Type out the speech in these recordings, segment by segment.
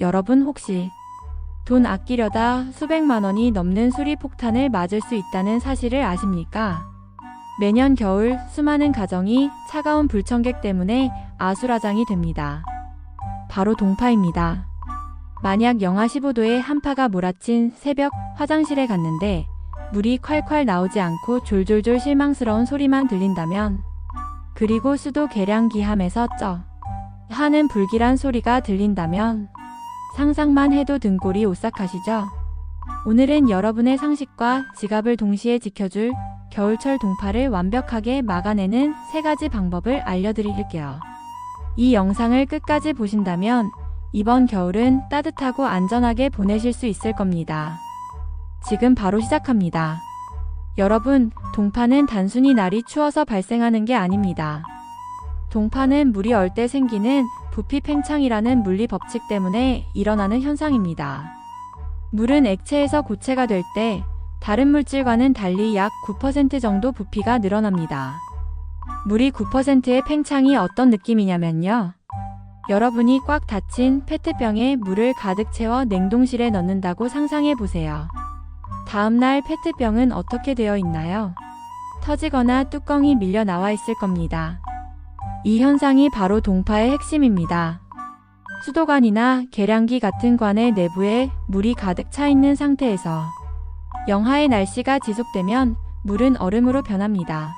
여러분 혹시 돈 아끼려다 수백만 원이 넘는 수리 폭탄을 맞을 수 있다는 사실을 아십니까? 매년 겨울 수많은 가정이 차가운 불청객 때문에 아수라장이 됩니다. 바로 동파입니다. 만약 영하 15도에 한파가 몰아친 새벽 화장실에 갔는데 물이 콸콸 나오지 않고 졸졸졸 실망스러운 소리만 들린다면 그리고 수도 계량기함에서 쩌 하는 불길한 소리가 들린다면 상상만 해도 등골이 오싹하시죠? 오늘은 여러분의 상식과 지갑을 동시에 지켜줄 겨울철 동파를 완벽하게 막아내는 세 가지 방법을 알려드릴게요. 이 영상을 끝까지 보신다면 이번 겨울은 따뜻하고 안전하게 보내실 수 있을 겁니다. 지금 바로 시작합니다. 여러분, 동파는 단순히 날이 추워서 발생하는 게 아닙니다. 동파는 물이 얼 때 생기는 부피 팽창이라는 물리 법칙 때문에 일어나는 현상입니다. 물은 액체에서 고체가 될 때 다른 물질과는 달리 약 9% 정도 부피가 늘어납니다. 물이 9%의 팽창이 어떤 느낌이냐면요. 여러분이 꽉 닫힌 페트병에 물을 가득 채워 냉동실에 넣는다고 상상해 보세요. 다음날 페트병은 어떻게 되어 있나요? 터지거나 뚜껑이 밀려 나와 있을 겁니다. 이 현상이 바로 동파의 핵심입니다. 수도관이나 계량기 같은 관의 내부에 물이 가득 차 있는 상태에서 영하의 날씨가 지속되면 물은 얼음으로 변합니다.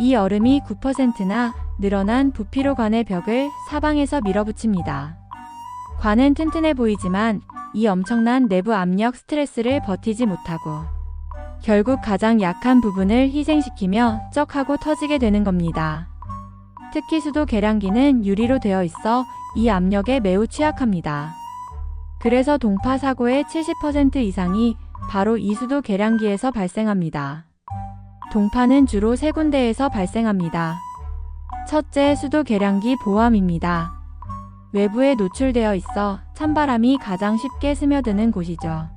이 얼음이 9%나 늘어난 부피로 관의 벽을 사방에서 밀어붙입니다. 관은 튼튼해 보이지만 이 엄청난 내부 압력 스트레스를 버티지 못하고 결국 가장 약한 부분을 희생시키며 쩍하고 터지게 되는 겁니다. 특히 수도 계량기는 유리로 되어 있어 이 압력에 매우 취약합니다. 그래서 동파 사고의 70% 이상이 바로 이 수도 계량기에서 발생합니다. 동파는 주로 세 군데에서 발생합니다. 첫째, 수도 계량기 보암입니다. 외부에 노출되어 있어 찬바람이 가장 쉽게 스며드는 곳이죠.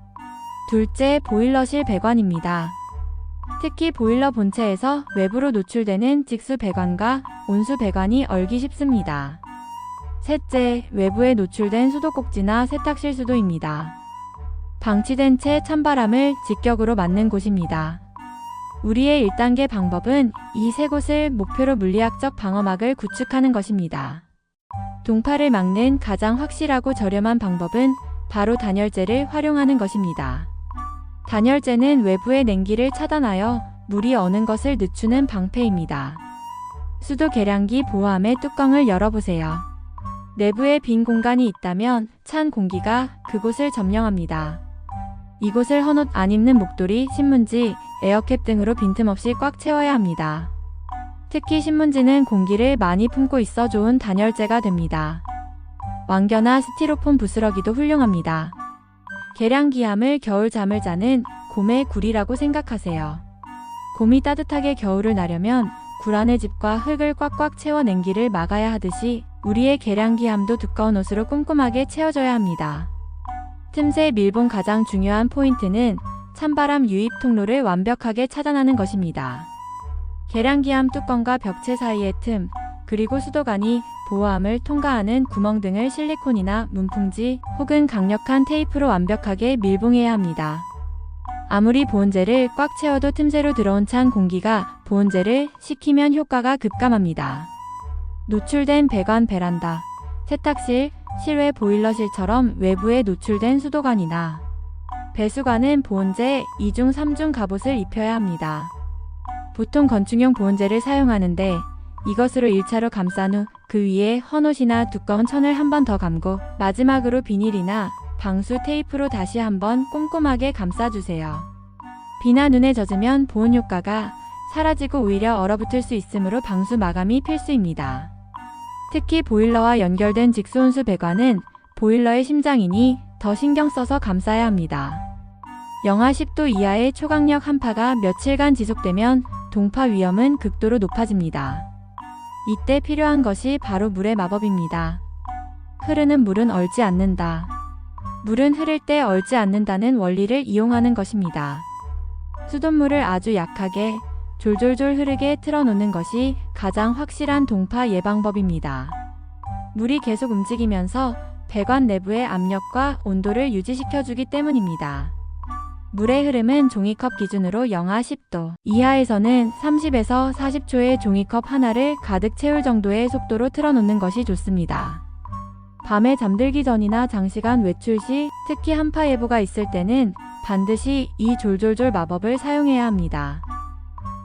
둘째, 보일러실 배관입니다. 특히 보일러 본체에서 외부로 노출되는 직수 배관과 온수 배관이 얼기 쉽습니다. 셋째, 외부에 노출된 수도꼭지나 세탁실 수도입니다. 방치된 채 찬바람을 직격으로 맞는 곳입니다. 우리의 1단계 방법은 이 세 곳을 목표로 물리학적 방어막을 구축하는 것입니다. 동파를 막는 가장 확실하고 저렴한 방법은 바로 단열재를 활용하는 것입니다. 단열재는 외부의 냉기를 차단하여 물이 어는 것을 늦추는 방패입니다. 수도 계량기 보호함의 뚜껑을 열어보세요. 내부에 빈 공간이 있다면 찬 공기가 그곳을 점령합니다. 이곳을 헌옷 안 입는 목도리, 신문지, 에어캡 등으로 빈틈없이 꽉 채워야 합니다. 특히 신문지는 공기를 많이 품고 있어 좋은 단열재가 됩니다. 왕겨나 스티로폼 부스러기도 훌륭합니다. 계량기함을 겨울 잠을 자는 곰의 굴이라고 생각하세요. 곰이 따뜻하게 겨울을 나려면 굴 안의 집과 흙을 꽉꽉 채워 냉기를 막아야 하듯이 우리의 계량기함도 두꺼운 옷으로 꼼꼼하게 채워져야 합니다. 틈새 밀봉 가장 중요한 포인트는 찬바람 유입 통로를 완벽하게 차단하는 것입니다. 계량기함 뚜껑과 벽체 사이의 틈, 그리고 수도관이 보호함을 통과하는 구멍 등을 실리콘이나 문풍지 혹은 강력한 테이프로 완벽하게 밀봉해야 합니다. 아무리 보온재를 꽉 채워도 틈새로 들어온 찬 공기가 보온재를 식히면 효과가 급감합니다. 노출된 배관 베란다, 세탁실, 실외 보일러실처럼 외부에 노출된 수도관이나 배수관은 보온재 2중 3중 갑옷을 입혀야 합니다. 보통 건축용 보온재를 사용하는데 이것으로 1차로 감싼 후 그 위에 헌옷이나 두꺼운 천을 한 번 더 감고 마지막으로 비닐이나 방수 테이프로 다시 한번 꼼꼼하게 감싸주세요. 비나 눈에 젖으면 보온 효과가 사라지고 오히려 얼어붙을 수 있으므로 방수 마감이 필수입니다. 특히 보일러와 연결된 직수온수 배관은 보일러의 심장이니 더 신경 써서 감싸야 합니다. 영하 10도 이하의 초강력 한파가 며칠간 지속되면 동파 위험은 극도로 높아집니다. 이때 필요한 것이 바로 물의 마법입니다. 흐르는 물은 얼지 않는다. 물은 흐를 때 얼지 않는다는 원리를 이용하는 것입니다. 수돗물을 아주 약하게 졸졸졸 흐르게 틀어놓는 것이 가장 확실한 동파 예방법입니다. 물이 계속 움직이면서 배관 내부의 압력과 온도를 유지시켜주기 때문입니다. 물의 흐름은 종이컵 기준으로 영하 10도 이하에서는 30에서 40초의 종이컵 하나를 가득 채울 정도의 속도로 틀어놓는 것이 좋습니다. 밤에 잠들기 전이나 장시간 외출 시 특히 한파 예보가 있을 때는 반드시 이 졸졸졸 마법을 사용해야 합니다.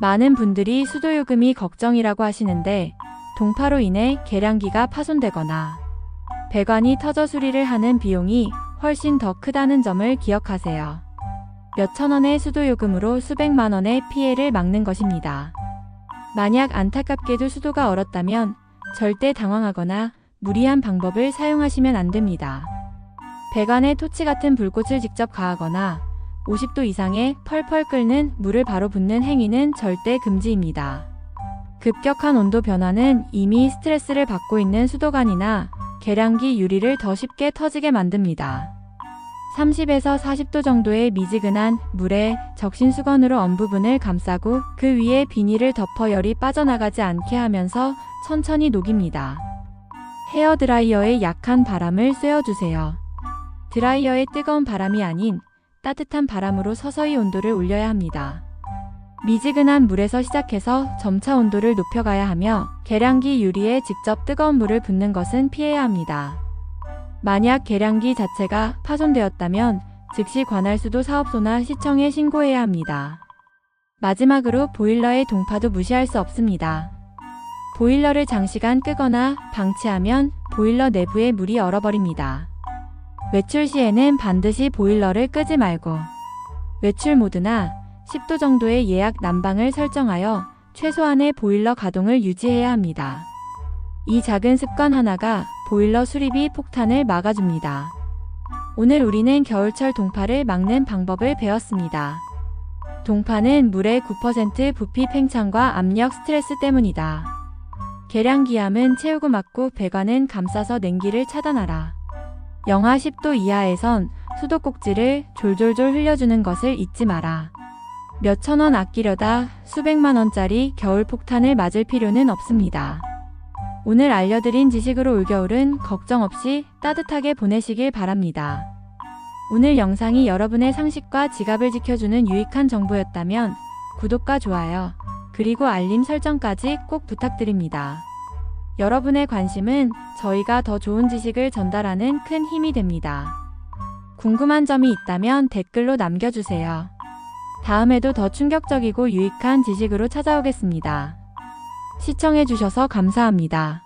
많은 분들이 수도 요금이 걱정이라고 하시는데 동파로 인해 계량기가 파손되거나 배관이 터져 수리를 하는 비용이 훨씬 더 크다는 점을 기억하세요. 몇천 원의 수도 요금으로 수백만 원의 피해를 막는 것입니다. 만약 안타깝게도 수도가 얼었다면 절대 당황하거나 무리한 방법을 사용하시면 안 됩니다. 배관에 토치 같은 불꽃을 직접 가하거나 50도 이상의 펄펄 끓는 물을 바로 붓는 행위는 절대 금지입니다. 급격한 온도 변화는 이미 스트레스를 받고 있는 수도관이나 계량기 유리를 더 쉽게 터지게 만듭니다. 30에서 40도 정도의 미지근한 물에 적신 수건으로 언 부분을 감싸고 그 위에 비닐을 덮어 열이 빠져나가지 않게 하면서 천천히 녹입니다. 헤어 드라이어에 약한 바람을 쐬어주세요. 드라이어의 뜨거운 바람이 아닌 따뜻한 바람으로 서서히 온도를 올려야 합니다. 미지근한 물에서 시작해서 점차 온도를 높여가야 하며 계량기 유리에 직접 뜨거운 물을 붓는 것은 피해야 합니다. 만약 계량기 자체가 파손되었다면 즉시 관할수도 사업소나 시청에 신고해야 합니다. 마지막으로 보일러의 동파도 무시할 수 없습니다. 보일러를 장시간 끄거나 방치하면 보일러 내부의 물이 얼어버립니다. 외출 시에는 반드시 보일러를 끄지 말고 외출 모드나 10도 정도의 예약 난방을 설정하여 최소한의 보일러 가동을 유지해야 합니다. 이 작은 습관 하나가 보일러 수리비 폭탄을 막아줍니다. 오늘 우리는 겨울철 동파를 막는 방법을 배웠습니다. 동파는 물의 9% 부피 팽창과 압력 스트레스 때문이다. 계량기압은 채우고 막고 배관은 감싸서 냉기를 차단하라. 영하 10도 이하에선 수도꼭지를 졸졸졸 흘려주는 것을 잊지 마라. 몇천 원 아끼려다 수백만 원짜리 겨울 폭탄을 맞을 필요는 없습니다. 오늘 알려드린 지식으로 올겨울은 걱정 없이 따뜻하게 보내시길 바랍니다. 오늘 영상이 여러분의 상식과 지갑을 지켜주는 유익한 정보였다면 구독과 좋아요, 그리고 알림 설정까지 꼭 부탁드립니다. 여러분의 관심은 저희가 더 좋은 지식을 전달하는 큰 힘이 됩니다. 궁금한 점이 있다면 댓글로 남겨주세요. 다음에도 더 충격적이고 유익한 지식으로 찾아오겠습니다. 시청해주셔서 감사합니다.